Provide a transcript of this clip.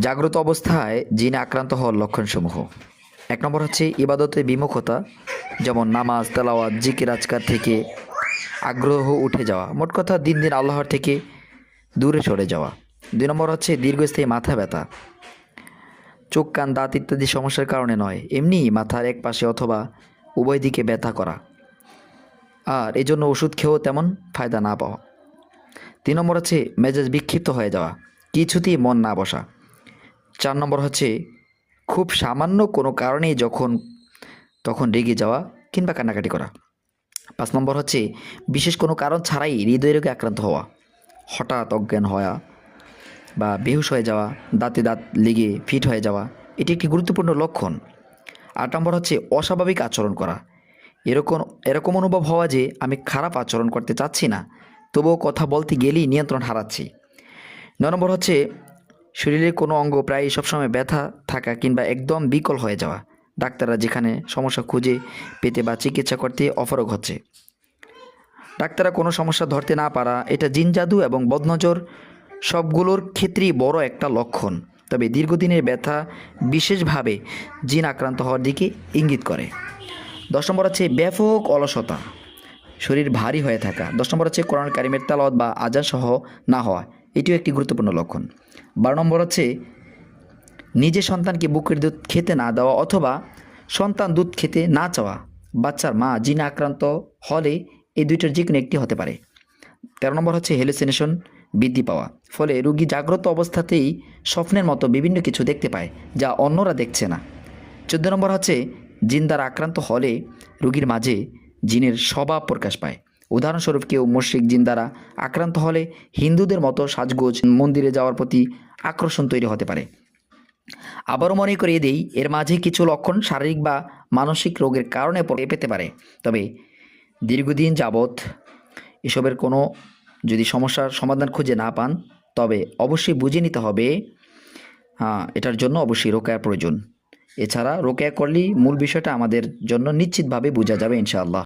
জাগ্রত অবস্থায় জিনে আক্রান্ত হওয়ার লক্ষণসমূহ। এক নম্বর হচ্ছে ইবাদতের বিমুখতা, যেমন নামাজ, তেলাওয়াত, জিকির, আজকার থেকে আগ্রহ উঠে যাওয়া। মোট কথা দিন দিন আল্লাহর থেকে দূরে সরে যাওয়া। দুই নম্বর হচ্ছে দীর্ঘস্থায়ী মাথা ব্যথা। চোখ, কান, দাঁত ইত্যাদি সমস্যার কারণে নয়, এমনি মাথার এক পাশে অথবা উভয় দিকে ব্যথা করা। আর এই জন্য ওষুধ খেয়েও তেমন ফায়দা না পাওয়া। তিন নম্বর হচ্ছে মেজাজ বিক্ষিপ্ত হয়ে যাওয়া। কিছুতেই মন না বসা। চার নম্বর হচ্ছে, খুব সামান্য কোনো কারণেই যখন, তখন রেগে যাওয়া কিংবা কান্নাকাটি করা। পাঁচ নম্বর হচ্ছে, বিশেষ কোনো কারণ ছাড়াই হৃদয় রোগে আক্রান্ত হওয়া। হঠাৎ অজ্ঞান হওয়া বা বেহুশ হয়ে যাওয়া, দাঁতে দাঁত লেগে ফিট হয়ে যাওয়া, এটি একটি গুরুত্বপূর্ণ লক্ষণ। আট নম্বর হচ্ছে, অস্বাভাবিক আচরণ করা। এরকম এরকম অনুভব হওয়া যে আমি খারাপ আচরণ করতে চাচ্ছি না, তবুও কথা বলতে গেলেই নিয়ন্ত্রণ হারাচ্ছি। নয় নম্বর হচ্ছে শরীরের কোনো অঙ্গ প্রায় সবসময় ব্যথা থাকা কিংবা একদম বিকল হয়ে যাওয়া। ডাক্তাররা যেখানে সমস্যা খুঁজে পেতে বা চিকিৎসা করতে অফরক হচ্ছে ডাক্তাররা কোনো সমস্যা ধরতে না পারা এটা জিন জাদু এবং বদনজর সবগুলোর ক্ষেত্রেই বড় একটা লক্ষণ। তবে দীর্ঘদিনের ব্যথা বিশেষভাবে জিন আক্রান্ত হওয়ার দিকে ইঙ্গিত করে। দশ নম্বর হচ্ছে ব্যাপক অলসতা। শরীর ভারী হয়ে থাকা। দশ নম্বর হচ্ছে কোরআন কারিমের তালত বা আজান সহ না হওয়া। এটিও একটি গুরুত্বপূর্ণ লক্ষণ। বারো নম্বর হচ্ছে নিজের সন্তানকে বুকের দুধ খেতে না দেওয়া অথবা সন্তান দুধ খেতে না চাওয়া, বাচ্চার মা জিনে আক্রান্ত হলে এই দুইটার যে কোনো একটি হতে পারে। তেরো নম্বর হচ্ছে হেলুসিনেশন বৃদ্ধি পাওয়া, ফলে রুগী জাগ্রত অবস্থাতেই স্বপ্নের মতো বিভিন্ন কিছু দেখতে পায় যা অন্যরা দেখছে না। চোদ্দ নম্বর হচ্ছে, জিন দ্বারা আক্রান্ত হলে রুগীর মাঝে জিনের স্বভাব প্রকাশ পায়। উদাহরণস্বরূপ কেউ মুশ্রিক জিন দ্বারা আক্রান্ত হলে হিন্দুদের মতো সাজগোজ মন্দিরে যাওয়ার প্রতি আকর্ষণ তৈরি হতে পারে। আবারও মনে করিয়ে দেই, এর মাঝে কিছু লক্ষণ শারীরিক বা মানসিক রোগের কারণে পেতে পারে। তবে দীর্ঘদিন যাবৎ এসবের কোনো যদি সমস্যার সমাধান খুঁজে না পান, তবে অবশ্যই বুঝে নিতে হবে হ্যাঁ এটার জন্য অবশ্যই রোকেয়ার প্রয়োজন। এছাড়া রোকেয়া করলেই মূল বিষয়টা আমাদের জন্য নিশ্চিতভাবে বোঝা যাবে ইনশাআল্লাহ।